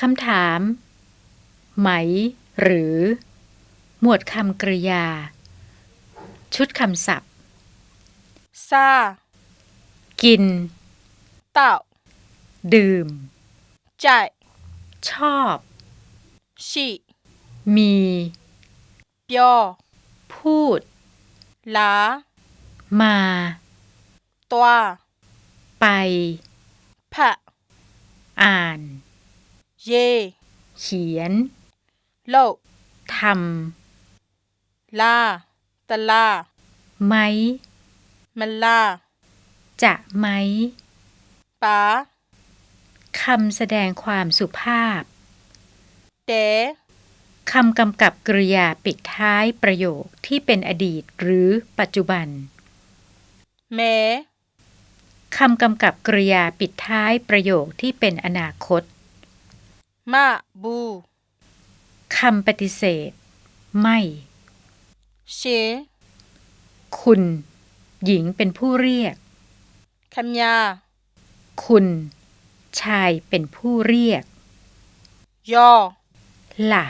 คำถาม ไหม หรือ หมวดคำกริยา ชุดคำศัพท์ซากิน เต่า ดื่มจ่ายชอบฉีมีเปียว พูดลา มา ตัว ไป พะ อ่าน เย เขียนโลกทลาตะลาำไหม มันลา จะไหมป๋าคำแสดงความสุภาพ เตคำกำกับกริยาปิดท้ายประโยคที่เป็นอดีตหรือปัจจุบันแมคำกำกับกริยาปิดท้ายประโยคที่เป็นอนาคต มาบูคำปฏิเสธ ไม่ เช คุณ หญิงเป็นผู้เรียกคัญญาคุณ ชายเป็นผู้เรียก ยอ ล่ะ